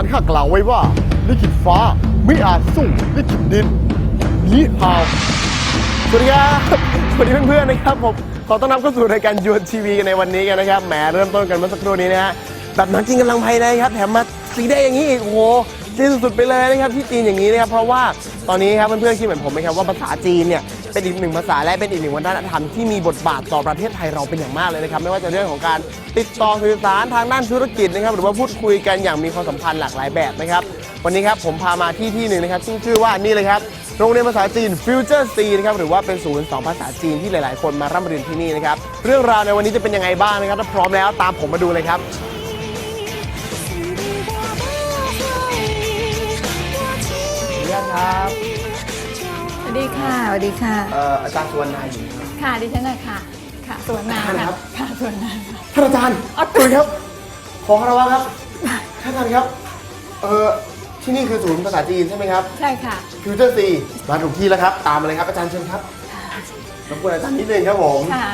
ารข้ากล่าวไว้ว่าลิขิตฟ้าไม่อาจสู้ลิขิตดินนี่ฮาวสวัสดีครับสวัสดีเพื่อนๆนะครับผมขอต้อนรับเข้าสู่รายการยวนทีวีกันในวันนี้กันนะครับแหมเริ่มต้นกันเมื่อสักครู่นี้นะฮะแบบหนังจีนกำลังภายในครับแถมมาสีแดงอย่างนี้อีกโอ้โหจีนสุดๆไปเลยนะครับที่จีนอย่างนี้นะครับเพราะว่าตอนนี้ครับเพื่อนๆคิดเหมือนผมไหมครับว่าภาษาจีนเนี่ย เป็นอีกหนึ่งภาษาและเป็นอีกหนึ่งวัฒนธรรมที่มีบทบาทต่อประเทศไทยเราเป็นอย่างมากเลยนะครับไม่ว่าจะเรื่องของการติดต่อสื่อสารทางด้านธุรกิจนะครับหรือว่าพูดคุยกันอย่างมีความสัมพันธ์หลากหลายแบบนะครับวันนี้ครับผมพามาที่ที่หนึ่งนะครับซึ่งชื่อว่านี่เลยครับโรงเรียนภาษาจีน Future C นะครับหรือว่าเป็นศูนย์สอนภาษาจีนที่หลาย ๆ คนมาร่ำเรียนที่นี่นะครับเรื่องราวในวันนี้จะเป็นยังไงบ้างนะครับถ้าพร้อมแล้วตามผมมาดูเลยครับครับ ดีค่ะสวัสดีค่ะเอ่ออาจารย์สุวรรณนาอยู่ครับค่ะดิฉันนะค่ะ ค่ะสวนนาท่านค่ะครับค่ะสวนนาค่ะท่านอาจารย์อ๋อสวัสดีครับ ขอคารวะครับท่านอาจารย์ครับเอ่อที่นี่คือศูนย์ภาษาจีนใช่ไหมครับใช่ค่ะ Future C มาถูกที่แล้วครับ ตามมาเลยครับอาจารย์เชิญครับรบกวนอาจารย์นิดนึงครับผมค่ะ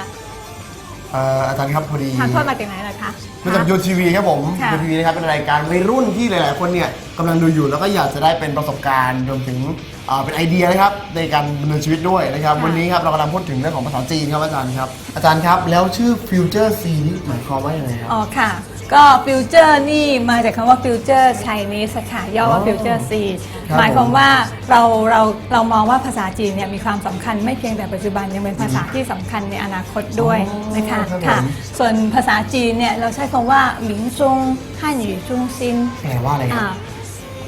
เอ่ออาจารย์ครับพอดีทานโทษมาจากไหนล่ะคะมาจากยูทีวีครับผมค่ะยูทีวีนะครับเป็นรายการวัยรุ่นที่หลาย ๆ คนเนี่ยกำลังดูอยู่แล้วก็อยากจะได้เป็นประสบการณ์รวมถึง เอ่อเป็นไอเดียนะครับในการดำเนินชีวิตด้วยนะครับ วันนี้ครับเรากำลังพูดถึงเรื่องของภาษาจีนครับอาจารย์ครับ อาจารย์ครับ แล้วชื่อ Future C นี่หมายความว่าอย่างไรครับ อ๋อค่ะ ก็ฟิวเจอร์นี่มาจากคำว่าฟิวเจอร์ไชนีสค่ะย่อว่าอ๋อฟิวเจอร์ซีครับหมายความว่าเราเราเรามองว่าภาษาจีนเนี่ยมีความสำคัญไม่เพียงแต่ปัจจุบันยังเป็นภาษาที่สำคัญในอนาคตด้วยอ๋อนะคะครับผมค่ะส่วนภาษาจีนเนี่ยเราใช้คำว่าหมิงซงฮั่นหยู่จุงซินแปลว่าอะไรครับอ่า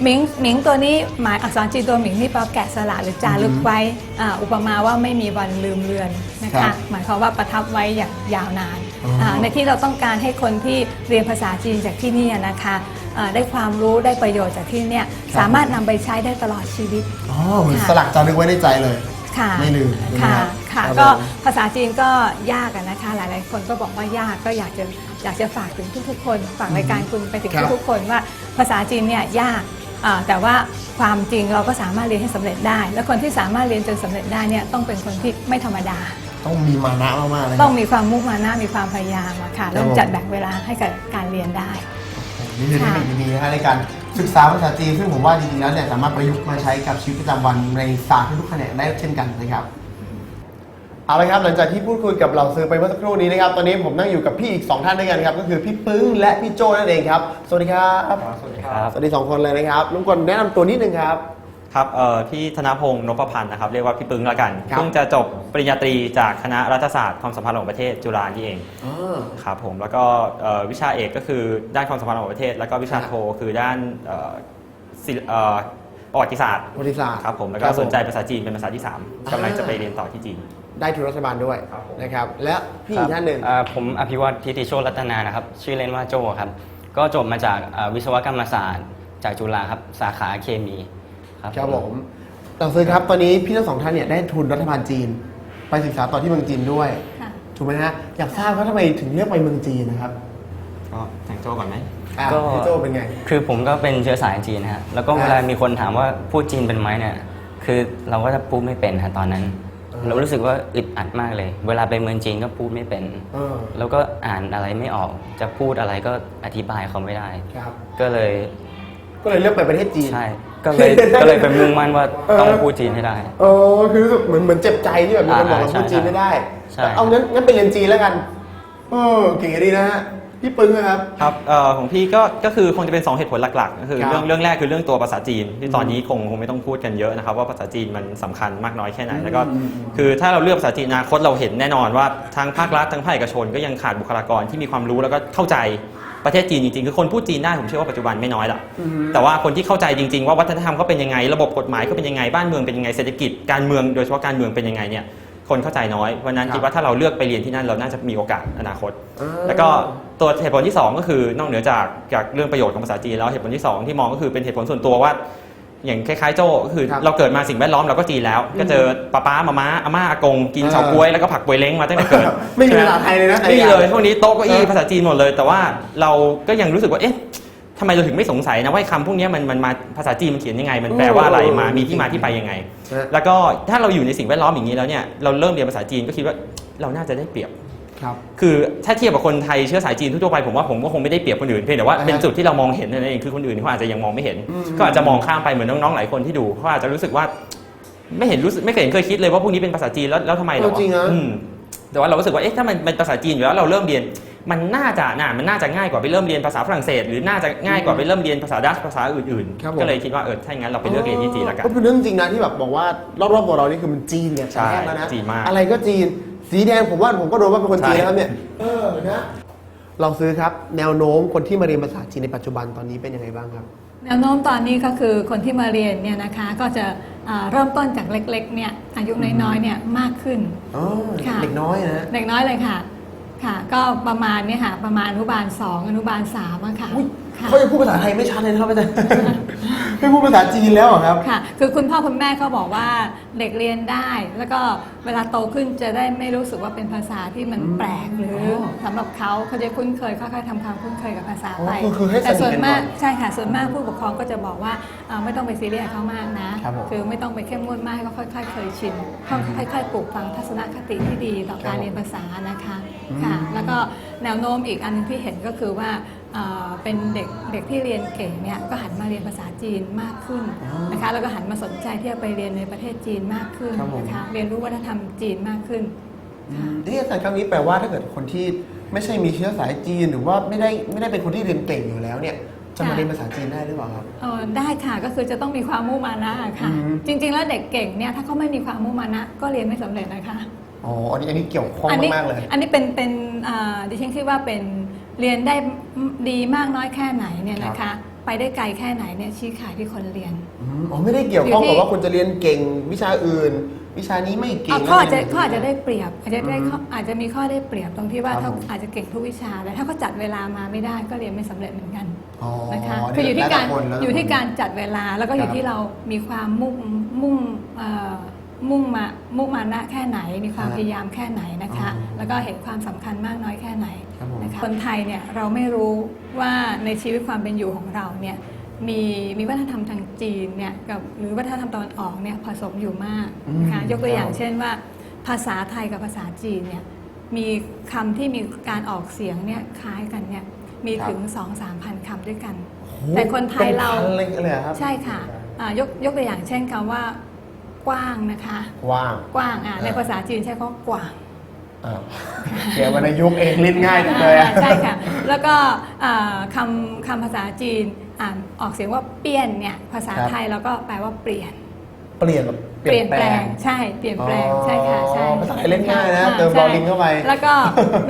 หมิงหมิงตัวนี้หมายอักษรจีนตัวหมิงนี่แปลว่าแกะสลักหรือจารึกไว้อ่าอุปมาว่าไม่มีวันลืมเลือนนะครัคะบหมายความว่าประทับไว้อย่างยาวนานอ๋ออ่าในที่เราต้องการให้คนที่เรียนภาษาจีนจากที่นี่นะคะอ่าได้ความรู้ได้ประโยชน์จากที่เนี่ยสามารถนำไปใช้ได้ตลอดชีวิต อ๋อเหมือนค่ะ สลักจารึกไว้ในใจเลย ค่ะไม่ลืมใช่ไหมค่ะครับค่ะ ครับก็ผมภาษาจีนก็ยากอะนะคะ หลายๆ คนก็บอกว่ายากก็อยากจะอยากจะฝากถึงทุกๆ คนฝากรายการคุณไปถึงครับทุกๆคนว่าภาษาจีนเนี่ยยากอ่า แต่ว่าความจริงเราก็สามารถเรียนให้สำเร็จได้ และคนที่สามารถเรียนจนสำเร็จได้เนี่ยต้องเป็นคนที่ไม่ธรรมดา ต้องมีมานะมากๆเลยคต้รัอบงมีความมุ่งมานะมีความพยายามอะค่ะครับต้องผมจัดแบ่งเวลาให้กับการเรียนได้นี่คือเทคนิคดีๆนะฮะในการศึกษาภาษาจีนซึ่งผมว่าจริงๆแล้วเนี่ยสามารถประยุกต์มาใช้กับชีวิตประจำวันในศาสตร์ทุกๆแขนงได้เช่นกันนะครับ เอาละครับหลังจากที่พูดคุยกับเราซื้อไปเมื่อสักครู่นี้นะครับตอนนี้ผมนั่งอยู่กับพี่อีก 2 ท่านด้วยกันครับก็คือพี่ปึ้งและพี่โจนั่นเองครับสวัสดีครับสวัสดีครับสวัสดีสองคนเลยนะครับรบกวนแนะนำตัวนิดนึงครับ ครับเอ่อพี่ธนพงศ์นพพันธ์นะครับเรียกว่าพี่ปึ้งละกันครับ เพิ่งจะจบปริญญาตรีจากคณะรัฐศาสตร์ความสัมพันธ์ระหว่างประเทศจุฬานี่เองอ๋อ ครับผมแล้วก็เอ่อวิชาเอกก็คือด้านความสัมพันธ์ระหว่างประเทศ แล้วก็วิชาครับโทคือด้านเอ่อศิลป์เอ่อ ประวัติศาสตร์ประวัติศาสตร์ครับผมแล้วคก็รับผม สนใจภาษาจีนเป็นภาษาที่สามอ่ากำลังจะไปเรียนต่อที่จีน ได้ทุนรัฐบาลด้วยครับผม นะครับ และพี่อีกท่านหนึ่งครับเอ่อผมอภิวัตทิติโชตรัตนานะครับ ชื่อเล่นว่าโจครับ ก็จบมาจากเอ่อวิศวกรรมศาสตร์ จากจุฬาครับ สาขาเคมีครับ ครับผมหลังซื้อครับ ตอนนี้พี่ทั้งสองท่านเนี่ยได้ทุนรัฐบาลจีน ไปศึกษาต่อที่เมืองจีนด้วย ค่ะ ถูกไหมฮะ อยากทราบว่าทำไมถึงเลือกไปเมืองจีนนะครับ ก็แต่งโจก่อนไหม อะก็ พี่โจเป็นไง คือผมก็เป็นเชื้อสายจีนนะฮะ แล้วก็ครับเวลามีคนถามว่าพูดจีนเป็นไหมเนี่ย คือเราก็จะพูดไม่เป็นฮะตอนนั้น เออ เรารู้สึกว่าอึดอัดมากเลย เวลาไปเมืองจีนก็พูดไม่เป็น เออแล้วก็อ่านอะไรไม่ออก จะพูดอะไรก็อธิบายเขาไม่ได้ ครับ ก็เลยก็เลยเลือกไปประเทศจีน ใช่ ก็เลย ก็เลยเป็นมุ่งมั่นว่าเออ ต้องพูดจีนให้ได้ เออคือรู้สึกเหมือนเหมือนเจ็บใจที่แบบมีคนบอกเราอ่าพูดจีนไม่ได้ใช่ แต่เอางั้นงั้นไปเรียนจีนแล้วกันเออเก๋ดีนะฮะ พี่ปึ้งนะครับ ครับเอ่อของพี่ก็ก็คือคงจะเป็น 2 เหตุผลหลักๆก็คือครับเรื่องเรื่องแรกคือเรื่องตัวภาษาจีน ที่ตอนนี้คงคงไม่ต้องพูดกันเยอะนะครับ ว่าภาษาจีนมันสำคัญมากน้อยแค่ไหนแล้วก็อืมคือถ้าเราเลือกภาษาจีนอนาคตเราเห็นแน่นอนว่าทั้งภาครัฐทั้งภาคเอกชน ก็ยังขาดบุคลากรที่มีความรู้แล้วก็เข้าใจประเทศจีนจริงๆคือคนพูดจีนได้ผมเชื่อว่าปัจจุบันไม่น้อยละอืมแต่ว่าคนที่เข้าใจจริง ๆ ว่าวัฒนธรรมเขาเป็นยังไงระบบกฎหมายเขาเป็นยังไงบ้านเมืองเป็นยังไงเศรษฐกิจการเมืองโดยเฉพาะการเมืองเป็นยังไงเนี่ย คนเข้าใจน้อยเพราะฉะนั้นครับ คิดว่าถ้าเราเลือกไปเรียนที่นั่นเราน่าจะมีโอกาสอนาคต เออ แล้วก็ตัวเหตุผลที่ 2 ก็คือนอกเหนือจากจากเรื่องประโยชน์ของภาษาจีนแล้วเหตุผลที่ 2 ที่มองก็คือเป็นเหตุผลส่วนตัวว่า อย่างคล้ายๆโจ้ก็คือครับเราเกิดมาสิ่งแวดล้อมเราก็จีนแล้ว ก็เจอป้าป้ามาม้าอาม่าอากงกินเออเฉาก๊วยแล้วก็ผักกวยเล้งมาตั้งแต่เกิด ไม่มีภาษาไทยเลยนะ ไม่มีเลยพวกนี้โต๊ะเก้าอี้เออภาษาจีนหมดเลย แต่ว่าเราก็ยังรู้สึกว่าเอ๊ะ ทำไมเราถึงไม่สงสัยนะว่าไอ้คำพวกเนี้ยมันมันมาภาษาจีนมันเขียนยังไง มันแปลว่าอะไรมามีที่มาที่ไปยังไง ฮะ แล้วก็ถ้าเราอยู่ในสิ่งแวดล้อมอย่างนี้แล้วเนี่ยเราเริ่มเรียนภาษาจีนก็คิดว่าเราน่าจะได้เปรียบ ครับ คือถ้าเทียบกับคนไทยเชื้อสายจีนทั่วๆไปผมว่าผมก็คงไม่ได้เปรียบคนอื่นเพียงแต่ว่าอ่าฮะเป็นจุดที่เรามองเห็นนั่นเองคือคนอื่นเขาอาจจะยังมองไม่เห็น อืม ก็อาจจะมองข้ามไปเหมือนน้องๆหลายคนที่ดูเขาอาจจะรู้สึกว่า ไม่เห็นรู้สึกไม่เคยเห็นเคยคิดเลยว่าพวกนี้เป็นภาษาจีนแล้วแล้วทำไมเหรอจริงนะ อืมแต่ว่าเรารู้สึกว่าเอ๊ะถ้ามันเป็นภาษาจีนอยู่แล้วเราเริ่มเรียน มันน่าจะน่ะมันน่าจะง่ายกว่าไปเริ่มเรียนภาษาฝรั่งเศส หรือน่าจะง่ายกว่าไปเริ่มเรียนภาษาดัชภาษาอื่นครับผม ๆ ก็เลยคิดว่าเออถ้าอย่างนั้นเราไปเลือกเรียนที่จีนละกัน ก็เป็นเรื่องจริงนะที่แบบบอกว่ารอบๆตัวเรานี่คือมันจีนเนี่ยใช่แรกแล้วนะจีนมาก อะไรก็จีน สีแดงผมว่าผมก็โดนว่าเป็นคนจีนใช่นะครับเนี่ยเออนะลองซื้อครับแนวโน้มคนที่มาเรียนภาษาจีนในปัจจุบันตอนนี้เป็นยังไงบ้างครับ แนวโน้มตอนนี้ก็คือคนที่มาเรียนเนี่ยนะคะก็จะอ่าเริ่มต้นจากเล็กๆเนี่ยอายุน้อยๆเนี่ยมากขึ้น อ๋อ ค่ะ เด็กน้อยนะฮะเด็กน้อยเลยค่ะ ค่ะ ก็ประมาณเนี่ยค่ะ ประมาณอนุบาลสองอนุบาลสามอะค่ะอุ๊ยค่ะ เขาจะพูดภาษาไทยไม่ชัดเลยนะครับอาจารย์ ไม่พูดภาษาจีนแล้วเหรอครับ ค่ะ คือคุณพ่อคุณแม่เขาบอกว่าเด็กเรียนได้ แล้วก็เวลาโตขึ้นจะได้ไม่รู้สึกว่าเป็นภาษาที่มันแปลกหรือออสำหรับเขาเขาจะคุ้นเคยค่อยๆทำความคุ้นเคยกับภาษาไปอ๋อคือคือให้แต่ส่วนสนิทกันมากก่อนใช่ค่ะส่วนมากผู้ปกครองก็จะบอกว่าอ่าไม่ต้องไปซีเรียสเขามากนะครับผมคือไม่ต้องไปเข้มงวดมากให้เขาค่อย ๆ เคยชินต้องค่อยๆปลูกฝังทัศนคติที่ดีต่อการเรียนภาษานะคะค่ะ แล้วก็แนวโน้มอีกอันหนึงที่เห็นก็คือว่า เอ่อเป็นเด็กเด็กที่เรียนเก่งเนี่ยก็หันมาเรียนภาษาจีนมากขึ้นอ๋อนะคะแล้วก็หันมาสนใจที่จะไปเรียนในประเทศจีนมากขึ้นครับผมนะคะเรียนรู้วัฒนธรรมจีนมากขึ้นอืมที่อาจารย์ครั้งนี้แปลว่าถ้าเกิดคนที่ไม่ใช่มีเชื้อสายจีน หรือว่าไม่ได้ไม่ได้เป็นคนที่เรียนเก่งอยู่แล้วเนี่ยจะมาค่ะเรียนภาษาจีนได้หรือเปล่าครับเอ่อได้ค่ะก็คือจะต้องมีความมุ่งมานะค่ะอืมจริง ๆ แล้วเด็กเก่งเนี่ยถ้าเขาไม่มีความมุ่งมานะก็เรียนไม่สำเร็จนะคะอ๋ออันนี้อันนี้เกี่ยวข้องนี้มากๆเลย อันนี้เป็นเป็นอ่าดิฉันคิดว่าเป็น เรียนได้ดีมากน้อยแค่ไหนเนี่ยนะคะ ไปได้ไกลแค่ไหนเนี่ยชี้ขาดที่คนเรียนอืมอ๋อไม่ได้เกี่ยวข้องอยู่ที่กับว่าคุณจะเรียนเก่งวิชาอื่น วิชานี้ไม่เก่ง เอาเขาอาจจะแล้วรียนเขาอาจจะได้เปรียบอาจจะได้ข้ออาจจะมีข้อได้เปรียบตรงที่ว่าครับถ้าผม อาจจะเก่งทุกวิชาแต่ถ้าเขาจัดเวลามาไม่ได้ก็เรียนไม่สำเร็จเหมือนกันอ๋อนะคะนนี้คืออยู่ที่การแล้วแต่คนแล้วแต่อยู่ที่คนการจัดเวลาแล้วก็อครัยู่บที่เรามีความมุ่งมุ่งเอ่อ มุ่งมามุ่งมานะแค่ไหน มีความครับพยายามแค่ไหนนะคะอ๋อแล้วก็เห็นความสำคัญมากน้อยแค่ไหนครับผมนะคะคนไทยเนี่ยเราไม่รู้ว่าในชีวิตความเป็นอยู่ของเราเนี่ยมีมีวัฒนธรรมทางจีนเนี่ยกับหรือวัฒนธรรมตะวันออกเนี่ยผสมอยู่มากนะคะอืมยกตัวอย่างครับเช่นว่า ภาษาไทยกับภาษาจีนเนี่ยมีคำที่มีการออกเสียงเนี่ยคล้ายกันเนี่ยมีถึง2 3พันคำด้วยกันโอ้โหแต่คนไทยเราป็นพันเลยเลยเหรอครับใช่ค่ะอ่ายกยกตัวอย่างเช่นคำว่า กว้างนะคะว่าง กว้างอะอ่าในภาษาจีนใช้คำว่ากว้างอ้าวเขียนวรรณยุกต์เองลิ้นง่ายจังเลยอะใช่ค่ะ แล้วก็อ่าคำคำภาษาจีนอ่านออกเสียงว่าเปี้ยนเนี่ยภาษาครับ ไทยเราก็แปลว่าเปลี่ยน เปลี่ยนแบบเปลี่ยนแปลง ใช่เปลี่ยนแปลงอ๋อใช่ค่ะใช่ภาษาไทยเล่นง่ายนะอ่เติมใช่บอลลิงเข้าไปแล้วก็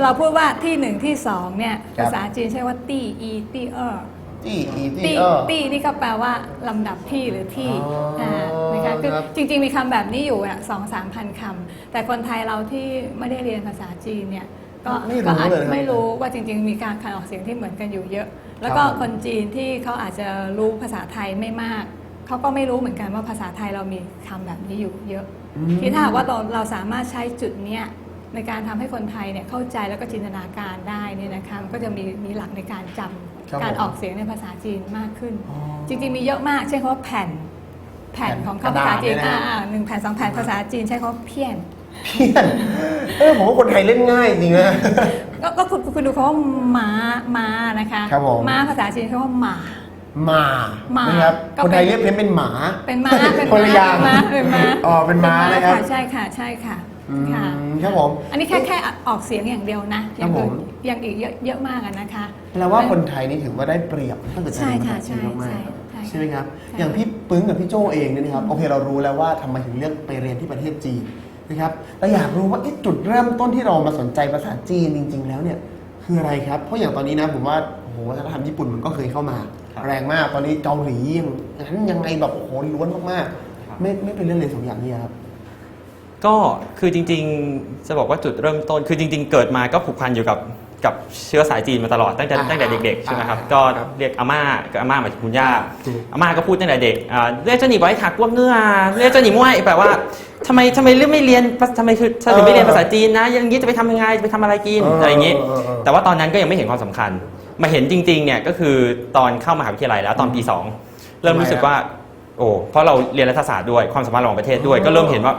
เราพูดว่าที่หนึ่งที่สองเนี่ยครับ ภาษาจีนใช้ว่าตี้อีตี้เออ จี้อีจี้ตี้เออตี้นี่ก็แปลว่าลำดับที่หรือที่อ๋ออ่านะคะคือครับ จริงๆมีคำแบบนี้อยู่อะสองสามพันคำแต่คนไทยเราที่ไม่ได้เรียนภาษาจีนเนี่ยก็ไม่รู้ก็อาจเลยครับไม่รู้ว่าจริง ๆ มีการคันออกเสียงที่เหมือนกันอยู่เยอะ แล้วก็ครับผมคนจีนที่เขาอาจจะรู้ภาษาไทยไม่มาก เขาก็ไม่รู้เหมือนกันว่าภาษาไทยเรามีคำแบบนี้อยู่เยอะ อืม ที่ถ้าหากว่าเราเราสามารถใช้จุดเนี้ยในการทำให้คนไทยเนี่ยเข้าใจแล้วก็จินตนาการได้เนี่ยนะคะมันก็จะมีมีหลักในการจำ ครับการผมออกเสียงในภาษาจีนมากขึ้น อ๋อจริง ๆ มีเยอะมากเช่นคำว่าแผ่น แผ่นของกระคำภาดาษษาจีนเนี่ยนะ อ่าหนึ่งแผ่นสองแผ่นภาษาจีนใช้คำว่าเพี้ยนเพี้ยนเออผมว่าคนไทยเล่นง่ายจริงนะ ก็ก็คุณคุณดูคำว่าม้าม้านะคะครับผม ม้าภาษาจีนใช้คำว่าหมา หมาหมานะครับ ก็คนไทยเป็นเรียกเพี้ยนเป็นหมาเป็นม้าเป็นคนละม้าอย่างเป็นม้าเป็นม้าอ๋อเป็นม้านะครับ ใช่ค่ะใช่ค่ะ อืมค่ะ ครับผม อันนี้แค่แค่ออกเสียงอย่างเดียวนะอย่างอื่นครับผมอย่างอีกเยอะเยอะมากอะนะคะ แปลว่าคนไทยนี่ถือว่าได้เปรียบถ้าเกิดจะใช่เรียนภาค่ะษาจีนมากใช่ๆใช่ใช่ไหมครับ ใช่ อย่างพี่ปึ้งกับพี่โจเองเนี่ยนะครับ โอเคเรารู้แล้วว่าทำไมถึงเลือกไปเรียนที่ประเทศจีนนะครับแต่อยากรู้ว่าเอ๊ะจุดเริ่มต้นที่เรามาสนใจภาษาจีนจริง ๆ แล้วเนี่ยคืออะไรครับ เพราะอย่างตอนนี้นะผมว่าโอ้โหวัฒนธรรมญี่ปุ่นมันก็เคยเข้ามา ครับแรงมากตอนนี้เกาหลียังนั้นยังไงแบบโอ้โหล้วนมากครับ ๆไม่ไม่เป็นเรื่องเลยสองอย่างนี้ครับ ก็คือจริงๆจะบอกว่าจุดเริ่มต้น คือจริง ๆ เกิดมาก็ผูกพันอยู่กับกับเชื้อสายจีนมาตลอดตั้งแต่อ่าตั้งแต่เด็กๆใช่ไหมครับอ่าก็ครับเรียกอาม่ากับอาม่าหมายถึงคุณย่าถูกอาม่าก็พูดตั้งแต่เด็กอ่าเรียกเจ้าหนีไว้ถักว่าเงือเรียกเจ้าหนีม้วยแปลว่าทำไมทำไมเรื่องไม่เรียนภาทำไมคือเธอถึงไม่เรียนภาษาจีนนะอย่างนี้จะไปทำยังไงจะไปทำอะไรกินเออออะไรอย่างนี้เออเออ แต่ว่าตอนนั้นก็ยังไม่เห็นความสำคัญ มาเห็นจริงๆเนี่ยก็คือตอนเข้ามหาวิทยาลัยแล้วตอนปีสองเริ่มรู้สึกว่า โอ้เพราะเราเรียนรัฐศาสตร์ด้วยความสัมพันธ์ระหว่างประเทศด้วยอ๋อก็เริ่มเห็นว่า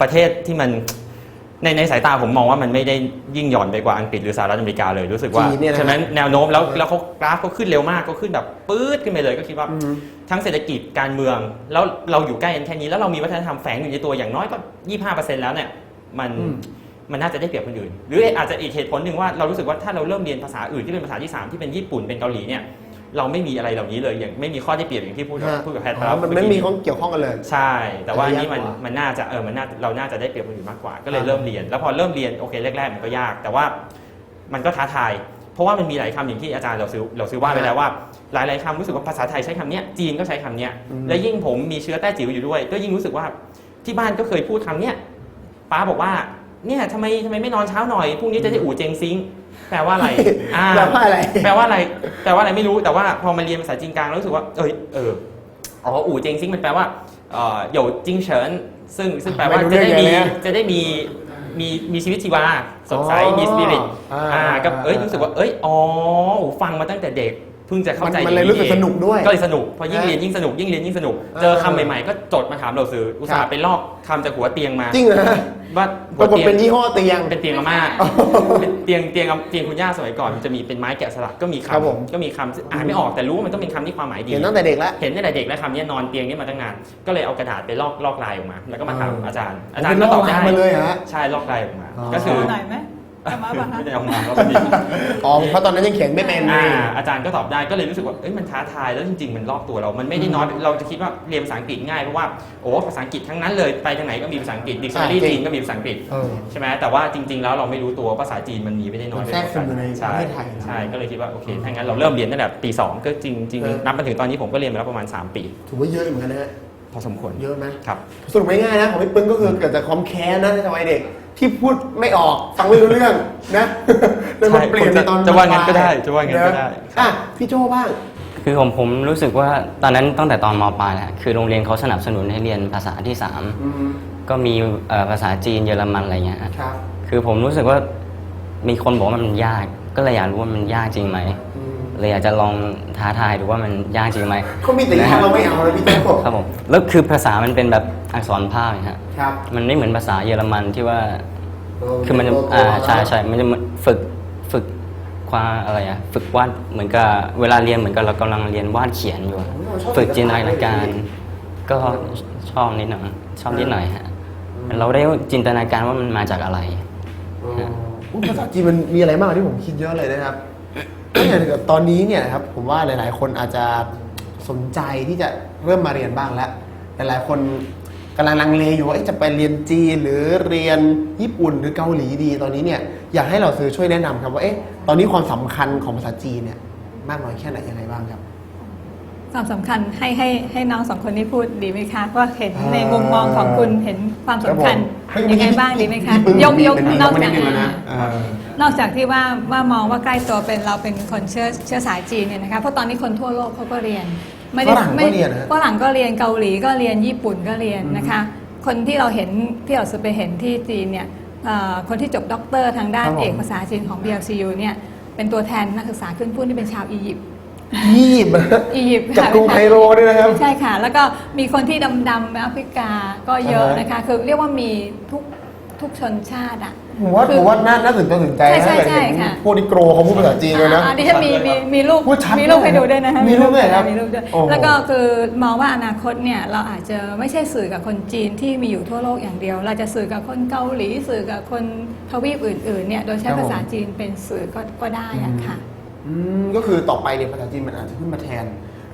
ประเทศที่มันในในสายตาผมมองว่ามันไม่ได้ยิ่งหย่อนไปกว่าอังกฤษหรือสหรัฐอเมริกาเลยรู้สึกว่าจีนเนี่ยนะ ฉะนั้นแนวโน้มแล้วแล้วเขากราฟเขาขึ้นเร็วมากก็ขึ้นแบบปื๊ดขึ้นไปเลยก็คิดว่า อืม ทั้งเศรษฐกิจการเมือง แล้วเราอยู่ใกล้กันแค่นี้ แล้วเรามีวัฒนธรรมแฝงอยู่ในตัวอย่างน้อยก็ 25%แล้วเนี่ยมันอืม มันน่าจะได้เปรียบคนอื่น หรืออาจจะอีกเหตุผลหนึ่งว่าเรารู้สึกว่าถ้าเราเริ่มเรียนภาษาอื่นที่เป็นภาษาที่ 3 ที่เป็นญี่ปุ่นเป็นเกาหลีเนี่ย เราไม่มีอะไรเหล่านี้เลยอย่างไม่มีข้อได้เปรียบอย่างที่พูดกับฮะพูดกับแพทย์อ๋อมันไม่มีข้องเกี่ยวข้องกันเลย ใช่ แต่ว่าอันนี้มันยากกว่า มันน่าจะเออมันน่าเราน่าจะได้เปรียบคนอื่นมากกว่า ก็เลยเริ่มเรียน แล้วพอเริ่มเรียนโอเคแรกๆมันก็ยาก แต่ว่ามันก็ท้าทาย เพราะว่ามันมีหลายคำอย่างที่อาจารย์เราซื้อเราซื้อว่าไปแล้วว่า หลายๆคำรู้สึกว่าภาษาไทยใช้คำเนี้ยจีนก็ใช้คำเนี้ยอืมและยิ่งผมมีเชื้อแต้จิ๋วอยู่ด้วย ก็ยิ่งรู้สึกว่าที่บ้านก็เคยพูดคำเนี้ยป้าบอกว่าเนี่ยทำไมทำไมไม่นอนเช้าหน่อยพรุ่งนี้จะได้อู่เจงซิง แปลว่าอะไรอ่าแปลว่าอะไร แปลว่าอะไร แปลว่าอะไรไม่รู้ แต่ว่าพอมาเรียนภาษาจีนกลางแล้วรู้สึกว่า เอยเออ อ๋อ อู่เจงซิงมันแปลว่าเอ่อโหยวจิงเฉิน ซึ่งซึ่งแปลว่าไม่รู้จะได้เรื่องมีเลยนะจะได้มี มี มีชีวิตชีวา สดใสอ๋อมีสปิริต อ่าอ่าก็ เอ้ยอ่ารู้สึกว่า เอ้ย อ๋อโอ้ฟังมาตั้งแต่เด็กเพิ่งจะเข้าใจมันมันเลยรู้สึกองสนุกด้วยก็เลยสนุกพอยิ่งอ่าเรียนยิ่งสนุกยิ่งเรียนยิ่งสนุก เจออ่าคำใหม่ๆ ก็จดมาถามเราซื้ออุตส่าครัห์บไปลอกคำจากหัวเตียงมาจริงเหรอว่าปหัวรากฏเตียงเป็นยี่ห้อเตียงเป็นเตียงอาม่าเป็นเตียงเตียงเตียงคุณย่าสมัยก่อนมันจะมีเป็นไม้แกะสลักก็มีครับผมคำก็มีคำซึ่งอ่านไม่ออกแต่รู้ว่ามันต้องเป็นคำที่ความหมายดีเห็นตั้งแต่เด็กแล้วเห็นตั้งแต่เด็กแล้วคำนี้นอนเตียงนี้มาตั้งนานก็เลยเอากระดาษไปลอกลอกลายออกมา แล้วก็มาถามอ่าอาจารย์ผมอาจารย์เป็นก็ตอบได้ลอกลายมาเลยเหรอฮะใช่ลอกลายออกมาอ๋อก็คือ หน่อยไหมจะมาปะคะไม่ได้เอามาแล้วก็ดีอ๋อเพราะตอนนั้นยังเขียนไม่เป็นอ่าอาจารย์ก็ตอบได้ก็เลยรู้สึกว่าเอ้ยมันท้าทายแล้วจริงๆมันรอบตัวเรา มันไม่ได้น้อยเราจะคิดว่าเรียนภาษาอังกฤษง่ายเพราะว่าโอ้ภาษาอังกฤษทั้งนั้นเลยไปทางไหนก็มีภาษาอังกฤษดิกชันนารีอ่าจริงจีนก็มีภาษาอังกฤษ เออ ใช่ไหมแต่ว่าจริง ๆ แล้วเราไม่รู้ตัวว่าภาษาจีนมันมีไม่ได้น้อยมันแทรกซึมอยู่ในใช่ประเทศไทยนะ ใช่ก็เลยคิดว่าโอเคถ้างั้นเราเริ่มเรียนตั้งแต่ปีสองก็จริงจริงเออนับมาถึงตอนนี้ผมก็เรียนมาแล้วประมาณ 3 ปี ถือว่าเยอะเหมือนกันนะฮะพอสมควรเยอะไหมครับ สรุปง่ายๆนะของพี่ปึ้งก็คือเกิดจากความแค้นนะในสมัยเด็ก ที่พูดไม่ออกฟังไม่รู้เรื่องนะแล้วมันเปลี่ยนในตอนจะว่างั้นก็ได้จะว่างั้นก็ได้อะพี่โจบ้างคือผมผมรู้สึกว่าตอนนั้นตั้งแต่ตอนมปลายแหละคือโรงเรียนเขาสนับสนุนให้เรียนภาษาที่อืม3ก็มีเอ่อภาษาจีนเยอรมันอะไรเงี้ยฮะครับคือผมรู้สึกว่ามีคนบอกว่ามันยาก ก็เลยอยากรู้ว่ามันยากจริงไหมอืม เลยอยากจะลองท้าทายดูว่ามันยากจริงไหมเขามีแต่ยากเราไม่เอาเลยพี่โจครับผมแล้วคือภาษามันเป็นแบบอักษรภาพนะฮะครับมันไม่เหมือนภาษาเยอรมันที่ว่าเคือมันจะโตๆอ่าใช่ใช่มันจะฝึกฝึกความอะไรอะฝึกวาดเหมือนกับเวลาเรียนเหมือนกับเรากำลังเรียนวาดเขียนอยู่อะโอ้ชอบฝึกจินตนาการศิลปะเลยก็ชอบนิดหน่อยชอบนิดหน่อยฮะเราได้จินตนาการว่ามันมาจากอะไรอ๋ออุ๊ยภาษาจีนมันมีอะไรมากกว่าที่ผมคิดเยอะเลยนะครับ ก็อย่างตอนนี้เนี่ยนะครับผมว่าหลาย ๆ คนอาจจะสนใจที่จะเริ่มมาเรียนบ้างแล้ว หลาย ๆ คนกำลังลังเลอยู่ว่าจะไปเรียนจีนหรือเรียนญี่ปุ่นหรือเกาหลีดี ตอนนี้เนี่ยอยากให้เราซื้อช่วยแนะนำครับว่าเอ๊ะตอนนี้ความสำคัญของภาษาจีนเนี่ยมากน้อยแค่ไหนยังไงบ้างครับ ความสำคัญให้ให้ให้น้องสองคนนี้พูดดีไหมคะว่าเห็นอ่าในมุมมองของคุณเห็นความสำคัญครับผมยังไงบ้างดีไหมคะพี่ปึ้งยกยกเป็นพี่นอกมานิจาดกนึงแล้วนะเออนอกจากที่ว่าว่ามองว่าใกล้ตัวเป็นเราเป็นคนเชื้อเชื้อสายจีนเนี่ยนะคะเพราะตอนนี้คนทั่วโลกเขาก็เรียนไม่ได้ฝรั่งก็ไม่เรียนนะฝรั่งก็เรียนเกาหลีก็เรียนญี่ปุ่นก็เรียนนะคะ คนที่เราเห็นที่เราไปเห็นที่จีนเนี่ยเอ่อคนที่จบด็อกเตอร์ทางด้านครับผม เอกภาษาจีนของ BLCU เนี่ยเป็นตัวแทนนักศึกษาขึ้นพูดที่เป็นชาวอียิปต์ ยี่สิบอียิปต์จากค่ะกรุงไคโรด้วยนะครับ ใช่ค่ะ แล้วก็มีคนที่ดำๆในแอฟริกาก็เยอะอ่าฮะนะคะ คือเรียกว่ามีทุกทุกชนชาติอะผมว่าคืผมว่าน่าน่าตื่นตาตื่นใจใช่นะใช่ถ้าเกิดใช่เห็นค่ะพวกนิโกรเขาพูดภาษาจีนเลยนะอ่าดิฉันมีมีมีรูปพูดชัดมีรูปให้ดูด้วยนะคะมีรูปด้วยครับมีรูปด้วยโอ้โหแล้วก็คือมองว่าอนาคตเนี่ยเราอาจจะไม่ใช่สื่อกับคนจีนที่มีอยู่ทั่วโลกอย่างเดียว เราจะสื่อกับคนเกาหลีสื่อกับคนทวีปอื่นๆเนี่ยโดยใช้ภาษาจีนเป็นสื่อก็ก็ได้อะค่ะ อืมก็คือต่อไปเนี่ยภาษาจีนมันอาจจะขึ้นมาแทน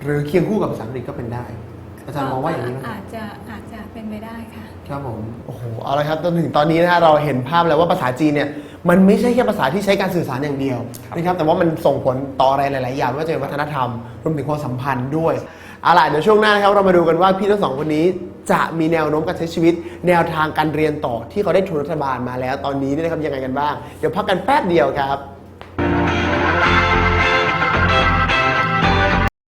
หรือเคียงคู่กับภาษาอังกฤษก็เป็นได้ อาจารย์มองว่าอย่างนี้ไหมอาจจะอาจจะเป็นไปได้ค่ะ ครับผมโอ้โหเอาละครับจนถึงตอนนี้นะฮะเราเห็นภาพแล้วว่าภาษาจีนเนี่ยมันไม่ใช่แค่ภาษาที่ใช้การสื่อสารอย่างเดียวนะครับแต่ว่ามันส่งผลต่ออะไรหลาย ๆ อย่างไม่ว่าจะเป็นวัฒนธรรมรวมถึงความสัมพันธ์ด้วยเอาล่ะเดี๋ยวช่วงหน้านะครับเรามาดูกันว่าพี่ทั้งสองคนนี้จะมีแนวโน้มการใช้ชีวิต แนวทางการเรียนต่อที่เขาได้ทุนรัฐบาลมาแล้ว ตอนนี้เนี่ยนะครับยังไงกันบ้างเดี๋ยวพักกันแป๊บเดียวครับ